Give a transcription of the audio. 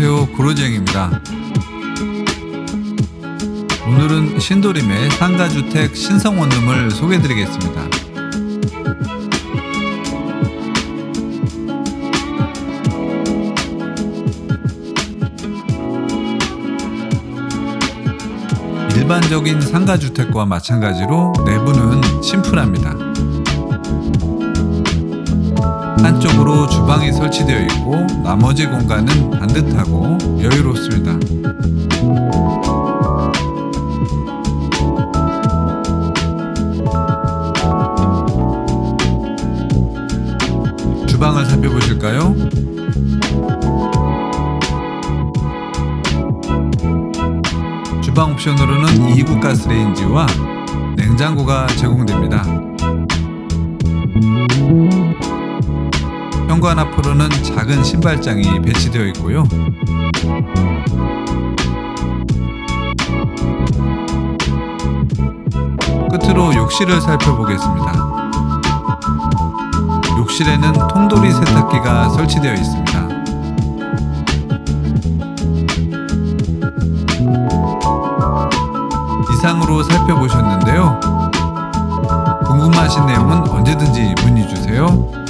고로지행입니다. 오늘은 신도림의 상가주택 신성원룸을 소개해드리겠습니다. 일반적인 상가주택과 마찬가지로 내부는 심플합니다. 한쪽으로 주방이 설치되어 있고 나머지 공간은 반듯하고 여유롭습니다. 주방을 살펴보실까요? 주방 옵션으로는 2구 가스레인지와 냉장고가 제공됩니다. 현관 앞으로는 작은 신발장이 배치되어 있고요. 끝으로 욕실을 살펴보겠습니다. 욕실에는 통돌이 세탁기가 설치되어 있습니다. 이상으로 살펴보셨는데요. 궁금하신 내용은 언제든지 문의 주세요.